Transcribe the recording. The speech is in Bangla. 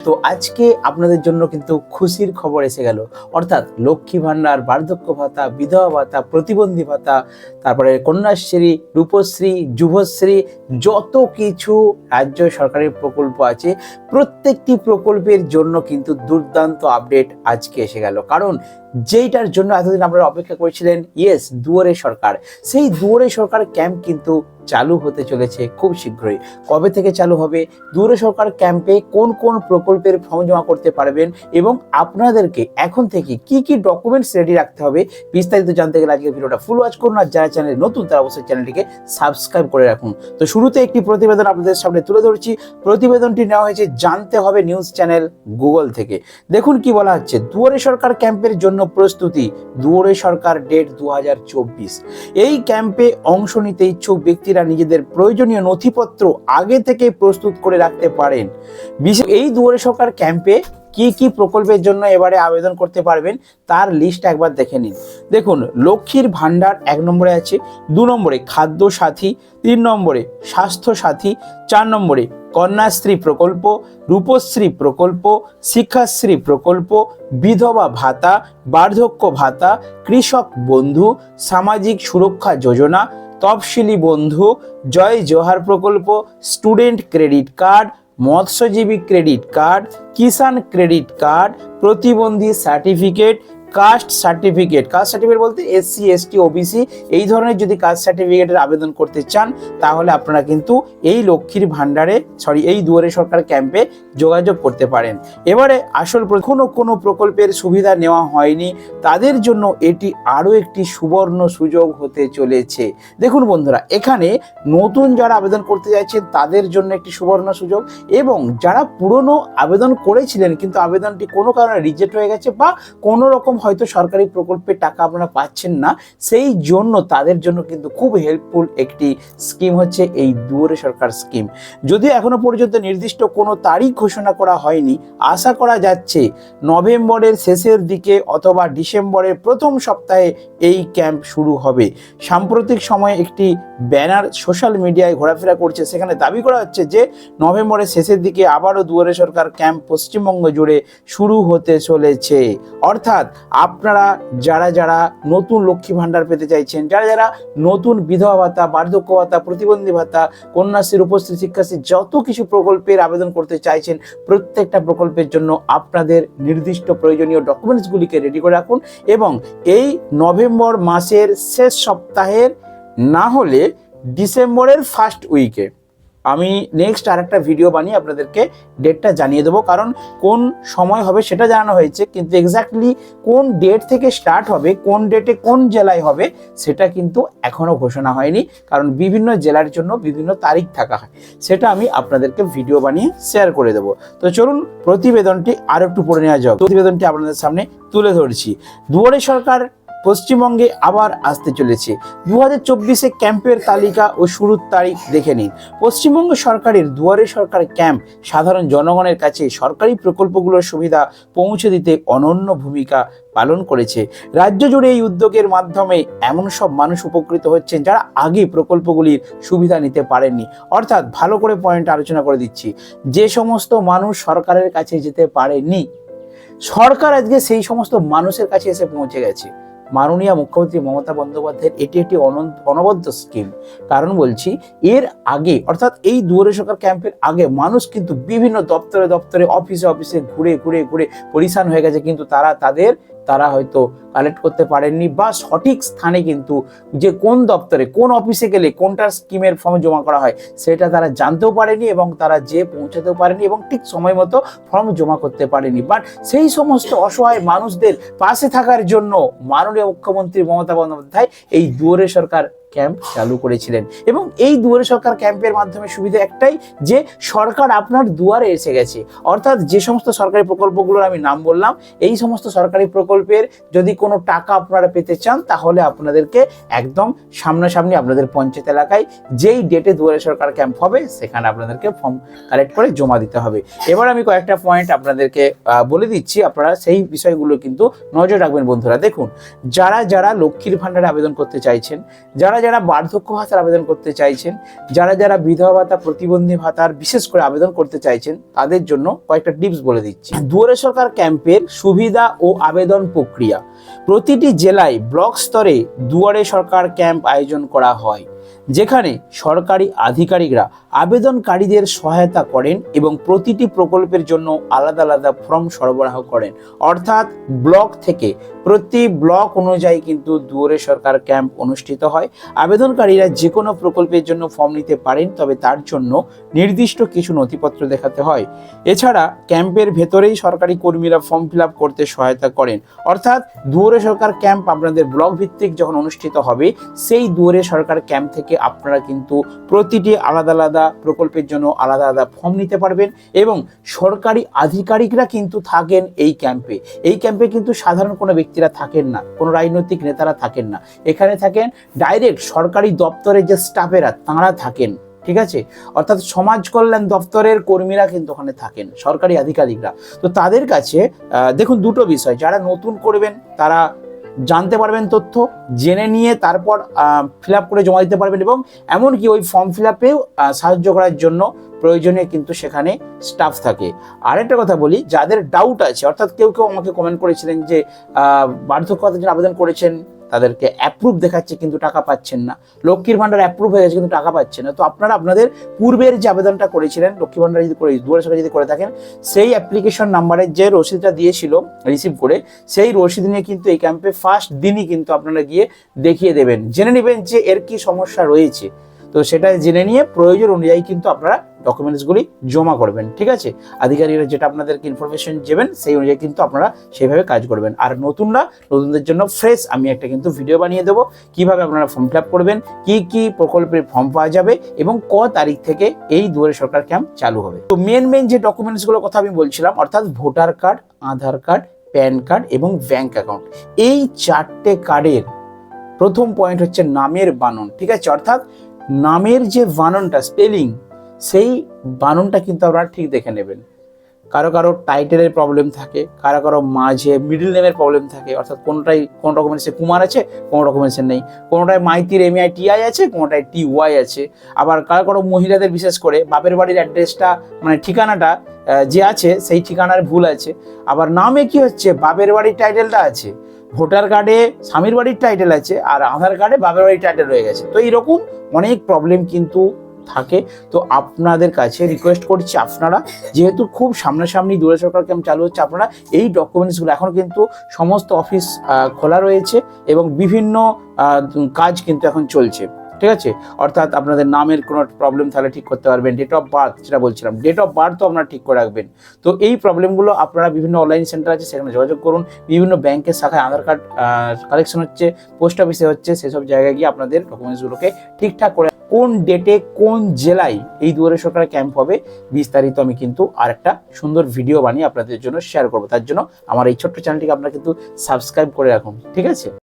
তো আজকে আপনাদের জন্য কিন্তু খুশির খবর এসে গেল। অর্থাৎ লক্ষ্মী ভান্ডার বার্ধক্য ভাতা, বিধবা ভাতা, প্রতিবন্ধী ভাতা, তারপরে কন্যাশ্রী, রূপশ্রী, যুবশ্রী, যত কিছু রাজ্য সরকারের প্রকল্প আছে, প্রত্যেকটি প্রকল্পের জন্য কিন্তু দুর্দান্ত আপডেট আজকে এসে গেল। কারণ যেইটার জন্য এতদিন আপনারা অপেক্ষা করেছিলেন ইয়েস দুয়ারে সরকার। সেই দুয়ারে সরকার ক্যাম্প কিন্তু চালু হতে চলেছে খুব শীঘ্রই। কবে থেকে চালু হবে? দুয়ারে সরকার ক্যাম্পে কোন কোন প্রকল্পের ফর্ম জমা করতে পারবেন এবং আপনাদেরকে এখন থেকে কি কি ডকুমেন্টস রেডি রাখতে হবে বিস্তারিত জানতে গেলে আজকে ভিডিওটা ফুল ওয়াচ করুন আর যারা চ্যানেল নতুন, তারা অবশ্যই চ্যানেলটিকে সাবস্ক্রাইব করে রাখুন। তো শুরুতে একটি প্রতিবেদন আপনাদের সামনে তুলে ধরছি। প্রতিবেদনটি নেওয়া হয়েছে জানতে হবে নিউজ চ্যানেল গুগল থেকে। দেখুন কি বলা হচ্ছে, দুয়ারে সরকার ক্যাম্পের জন্য প্রস্তুতি দুয়ারে সরকার ডেট দু হাজার চব্বিশ। এই ক্যাম্পে অংশ নিতে ইচ্ছুক ব্যক্তিরা নিজেদের প্রয়োজনীয় নথিপত্র আগে থেকে প্রস্তুত করে রাখতে পারেন। বিশেষ এই দুয়ারে সরকার ক্যাম্পে কি কি প্রকল্পের জন্য এবারে আবেদন করতে পারবেন তার লিস্ট একবার দেখে নিন। দেখুন, লক্ষ্মীর ভাণ্ডার এক নম্বরে আছে, দু নম্বরে খাদ্য সাথী তিন নম্বরে স্বাস্থ্য সাথী চার নম্বরে কন্যাশ্রী প্রকল্প, রূপশ্রী প্রকল্প, শিক্ষাশ্রী প্রকল্প, বিধবা ভাতা, বার্ধক্য ভাতা, কৃষক বন্ধু, সামাজিক সুরক্ষা যোজনা তফসিলি বন্ধু, জয় জোহার প্রকল্প, স্টুডেন্ট ক্রেডিট কার্ড মৎস্যজীবী credit card Kisan credit card প্রতিবন্ধী certificate caste certificate. Caste certificate বলতে এসসি এসটি ওবিসি এই ধরনের যদি কাস্ট সার্টিফিকেটের আবেদন করতে চান, তাহলে আপনারা কিন্তু এই লক্ষ্মীর ভাণ্ডারে সরি এই দুয়ারে সরকার ক্যাম্পে যোগাযোগ করতে পারেন। এবারে আসল কোনো কোনো প্রকল্পের সুবিধা নেওয়া হয়নি। তাদের জন্য এটি আরও একটি সুবর্ণ সুযোগ হতে চলেছে। দেখুন বন্ধুরা, এখানে নতুন যারা আবেদন করতে যাচ্ছেন তাদের জন্য একটি সুবর্ণ সুযোগ এবং যারা পুরনো আবেদন করেছিলেন, কিন্তু আবেদনটি কোনো কারণে রিজেক্ট হয়ে গেছে বা কোনো রকম হয়তো সরকারি প্রকল্পের টাকা আপনারা পাচ্ছেন না, সেই জন্য তাদের জন্য কিন্তু খুব হেল্পফুল একটি স্কিম হচ্ছে এই দুয়ারে সরকার স্কিম যদিও এখনও পর্যন্ত নির্দিষ্ট কোনো তারিখ ঘোষণা করা হয়নি, আশা করা যাচ্ছে নভেম্বরের শেষের দিকে অথবা ডিসেম্বরের প্রথম সপ্তাহে এই ক্যাম্প শুরু হবে। সাম্প্রতিক সময়ে একটি ব্যানার সোশ্যাল মিডিয়ায় ঘোরাফেরা করছে। সেখানে দাবি করা হচ্ছে যে, নভেম্বরের শেষের দিকে আবারও দুয়ারে সরকার ক্যাম্প পশ্চিমবঙ্গ জুড়ে শুরু হতে চলেছে। অর্থাৎ আপনারা যারা যারা নতুন লক্ষ্মী ভাণ্ডার পেতে চাইছেন, যারা যারা নতুন বিধবা ভাতা, বার্ধক্য ভাতা, প্রতিবন্ধী ভাতা, কন্যাশ্রীর উপস্থিত শিক্ষাশ্রী যত কিছু প্রকল্পের আবেদন করতে চাইছেন, প্রত্যেকটা প্রকল্পের জন্য আপনাদের নির্দিষ্ট প্রয়োজনীয় ডকুমেন্টসগুলিকে রেডি করে রাখুন এবং এই নভেম্বর মাসের শেষ সপ্তাহের না হলে ডিসেম্বরের ফার্স্ট উইকে আমি নেক্সট আরেকটা ভিডিও বানিয়ে আপনাদেরকে ডেটটা জানিয়ে দেবো, কারণ কোন সময় হবে সেটা জানানো হয়েছে, কিন্তু এক্স্যাক্টলি কোন ডেট থেকে স্টার্ট হবে, কোন ডেটে কোন জেলায় হবে, সেটা কিন্তু এখনও ঘোষণা হয়নি, কারণ বিভিন্ন জেলার জন্য বিভিন্ন তারিখ থাকা হয়। সেটা আমি আপনাদেরকে ভিডিও বানিয়ে শেয়ার করে দেবো। তো চলুন প্রতিবেদনটি আরও একটু পড়ে নেওয়া যাক। প্রতিবেদনটি আপনাদের সামনে তুলে ধরছি। দুয়ারে সরকার পশ্চিমবঙ্গে আবার আসতে চলেছে। দু হাজার চব্বিশে ক্যাম্পের তালিকা ও শুরুর তারিখ দেখে নিন। পশ্চিমবঙ্গ সরকারের দুয়ারে সরকার ক্যাম্প সাধারণ জনগণের কাছে সরকারি প্রকল্পগুলোর সুবিধা পৌঁছে দিতে অনন্য ভূমিকা পালন করেছে। রাজ্য জুড়ে এই উদ্যোগের মাধ্যমে এমন সব মানুষ উপকৃত হচ্ছেন যারা আগে প্রকল্পগুলির সুবিধা নিতে পারেননি। অর্থাৎ ভালো করে পয়েন্ট আলোচনা করে দিচ্ছি। যে সমস্ত মানুষ সরকারের কাছে যেতে পারেনি সরকার আজকে সেই সমস্ত মানুষের কাছে এসে পৌঁছে গেছে। মাননীয় মুখ্যমন্ত্রী মমতা বন্দ্যোপাধ্যায়ের এটি একটি অনবদ্য স্কিম কারণ বলছি, এর আগে, অর্থাৎ এই দুয়ারে সরকার ক্যাম্পের আগে মানুষ কিন্তু বিভিন্ন দপ্তরে দপ্তরে, অফিসে অফিসে ঘুরে ঘুরে ঘুরে পরিশান হয়ে গেছে, কিন্তু তারা তাদের তারা হয়তো কালেক্ট করতে পারেননি বা সঠিক স্থানে কিন্তু যে কোন দপ্তরে, কোন অফিসে গেলে কোনটার স্কিমের ফর্ম জমা করা হয় সেটা তারা জানতেও পারেনি এবং তারা যে পৌঁছাতেও পারেনি এবং ঠিক সময় মতো ফর্ম জমা করতে পারেনি। বাট সেই সমস্ত অসহায় মানুষদের পাশে থাকার জন্য মাননীয় মুখ্যমন্ত্রী মমতা বন্দ্যোপাধ্যায় এই দুয়ারে সরকার ক্যাম্প চালু করেছিলেন। এবং এই দুয়ারে সরকার ক্যাম্পের মাধ্যমে সুবিধা একটাই যে, সরকার আপনার দুয়ারে এসে গেছে। অর্থাৎ যে সমস্ত সরকারি প্রকল্পগুলোর আমি নাম বললাম, এই সমস্ত সরকারি প্রকল্পের যদি কোনো টাকা আপনারা পেতে চান, তাহলে আপনাদেরকে একদম সামনাসামনি আপনাদের পঞ্চায়েত এলাকায় যেই ডেটে দুয়ারে সরকার ক্যাম্প হবে, সেখানে আপনাদেরকে ফর্ম কালেক্ট করে জমা দিতে হবে। এবার আমি কয়েকটা পয়েন্ট আপনাদেরকে বলে দিচ্ছি। আপনারা সেই বিষয়গুলো কিন্তু নজর রাখবেন বন্ধুরা। দেখুন, যারা যারা লক্ষ্মীর ভাণ্ডারে আবেদন করতে চাইছেন, যারা যারা বার্ধক্য ভাতার আবেদন করতে চাইছেন, যারা যারা বিধবা ভাতা, প্রতিবন্ধী ভাতার বিশেষ করে আবেদন করতে চাইছেন, তাদের জন্য কয়েকটা টিপস বলে দিচ্ছি। দুয়ারে সরকার ক্যাম্পের সুবিধা ও আবেদন প্রক্রিয়া। প্রতিটি জেলায় ব্লক স্তরে দুয়ারে সরকার ক্যাম্প আয়োজন করা হয়, যেখানে সরকারি আধিকারিকরা আবেদনকারীদের সহায়তা করেন এবং প্রতিটি প্রকল্পের জন্য আলাদা আলাদা ফর্ম সরবরাহ করেন। অর্থাৎ ব্লক থেকে প্রতি ব্লক অনুযায়ী কিন্তু দুয়ারে সরকার ক্যাম্প অনুষ্ঠিত হয়। আবেদনকারীরা যে কোনো প্রকল্পের জন্য ফর্ম নিতে পারেন, তবে তার জন্য নির্দিষ্ট কিছু নথিপত্র দেখাতে হয়। এছাড়া ক্যাম্পের ভেতরেই সরকারি কর্মীরা ফর্ম ফিল করতে সহায়তা করেন। অর্থাৎ দুয়ারে সরকার ক্যাম্প আপনাদের ব্লক ভিত্তিক যখন অনুষ্ঠিত হবে, সেই দুয়ারে সরকার ক্যাম্প থেকে আপনারা কিন্তু প্রতিটি আলাদা আলাদা প্রকল্পের জন্য আলাদা আলাদা ফর্ম নিতে পারবেন এবং সরকারি আধিকারিকরা কিন্তু থাকেন এই ক্যাম্পে এই ক্যাম্পে কিন্তু সাধারণ কোনো ব্যক্তিরা থাকেন না, কোনো রাজনৈতিক নেতারা থাকেন না। এখানে থাকেন ডাইরেক্ট সরকারি দপ্তরের যে স্টাফেরা তাঁরা থাকেন, ঠিক আছে? অর্থাৎ সমাজ কল্যাণ দপ্তরের কর্মীরা কিন্তু ওখানে থাকেন, সরকারি আধিকারিকরা। তো তাদের কাছে দেখুন দুটো বিষয়, যারা নতুন করবেন, তারা জানতে পারবেন তথ্য, জেনে নিয়ে তারপর ফিল করে জমা দিতে পারবেন এবং এমনকি ওই ফর্ম ফিল আপেও সাহায্য করার জন্য প্রয়োজনীয় কিন্তু সেখানে স্টাফ থাকে। আরেকটা কথা বলি, যাদের ডাউট আছে, অর্থাৎ কেউ কেউ আমাকে কমেন্ট করেছিলেন যে বার্ধক্যতার বার্ধক্য জন্য আবেদন করেছেন তাদেরকে অ্যাপ্রুভ দেখাচ্ছে কিন্তু টাকা পাচ্ছেন না। লক্ষ্মীর ভাণ্ডার অ্যাপ্রুভ হয়ে গেছে কিন্তু টাকা পাচ্ছেন না। তো আপনারা আপনাদের পূর্বের যে আবেদনটা করেছিলেন লক্ষ্মী ভাণ্ডার যদি করে দুয়ারে সরকার যদি করে থাকেন, সেই অ্যাপ্লিকেশন নাম্বারের যে রসিদটা দিয়েছিল রিসিভ করে, সেই রসিদ নিয়ে কিন্তু এই ক্যাম্পে ফার্স্ট দিনই কিন্তু আপনারা গিয়ে দেখিয়ে দেবেন। জেনে নেবেন যে এর কি সমস্যা রয়েছে। তো সেটা জেনে নিয়ে প্রয়োজন অনুযায়ী কিন্তু আপনারা ডকুমেন্টসগুলি জমা করবেন, ঠিক আছে? আধিকারিকরা যেটা আপনাদেরকে ইনফরমেশন দেবেন, সেই অনুযায়ী কিন্তু আপনারা সেইভাবে কাজ করবেন। আর নতুনরা, নতুনদের জন্য ফ্রেশ আমি একটা কিন্তু ভিডিও বানিয়ে দেবো, কীভাবে আপনারা ফর্ম ফিল করবেন, কি কি প্রকল্পের ফর্ম পাওয়া যাবে এবং ক তারিখ থেকে এই দুয়ারে সরকার ক্যাম্প চালু হবে। তো মেন মেন যে ডকুমেন্টসগুলোর কথা আমি বলছিলাম, অর্থাৎ voter card Aadhaar card PAN card এবং ব্যাংক অ্যাকাউন্ট এই চারটে কার্ডের প্রথম পয়েন্ট হচ্ছে নামের বানন, ঠিক আছে? অর্থাৎ নামের যে বাননটা স্পেলিং সেই বাননটা কিন্তু আপনারা ঠিক দেখে নেবেন। কারও কারও টাইটেলের প্রবলেম থাকে, কারও কারও মাঝে মিডল নেমের প্রবলেম থাকে, অর্থাৎ কোনোটাই, কোনো ডকুমেন্টসে কুমার আছে, কোনো ডকুমেন্টসে নেই। কোনোটায় মাইতির এম আই টি আই আছে, কোনোটায় টি ওয়াই আছে। আবার কারও কারও মহিলাদের বিশেষ করে বাপের বাড়ির অ্যাড্রেসটা মানে ঠিকানাটা যে আছে, সেই ঠিকানার ভুল আছে। আবার নামে কি হচ্ছে? বাপের বাড়ির টাইটেলটা আছে। ভোটার কার্ডে স্বামীর বাড়ির টাইটেল আছে আর আধার কার্ডে বাবার বাড়ির টাইটেল রয়ে গেছে। তো এইরকম অনেক প্রবলেম কিন্তু থাকে। তো আপনাদের কাছে রিকোয়েস্ট করছি আপনারা, যেহেতু খুব সামনাসামনি দূরে সরকার ক্যাম্প চালু হচ্ছে, আপনারা এই ডকুমেন্টসগুলো এখন কিন্তু সমস্ত অফিস খোলা রয়েছে এবং বিভিন্ন কাজ কিন্তু এখন চলছে। ঠিক আছে? অর্থাৎ আপনাদের নামের কোনো প্রবলেম থাকলে ঠিক করতে পারবেন। ডেট অফ বার্থ যেটা বলছিলাম। ডেট অফ বার্থও আপনারা ঠিক করে রাখবেন। তো এই প্রবলেমগুলো আপনারা বিভিন্ন অনলাইন সেন্টার আছে, সেখানে যোগাযোগ করুন। বিভিন্ন ব্যাংকের শাখায় আধার কার্ড কালেকশন হচ্ছে পোস্ট অফিসে হচ্ছে, সেসব জায়গায় গিয়ে আপনাদের ডকুমেন্টসগুলোকে ঠিকঠাক করে কোন ডেটে কোন জেলায় এই দুয়ারে সরকার ক্যাম্প হবে, বিস্তারিত আমি কিন্তু আরেকটা সুন্দর ভিডিও বানিয়ে আপনাদের জন্য শেয়ার করব। তার জন্য আমার এই ছোট্ট চ্যানেলটিকে আপনারা কিন্তু সাবস্ক্রাইব করে রাখুন। ঠিক আছে?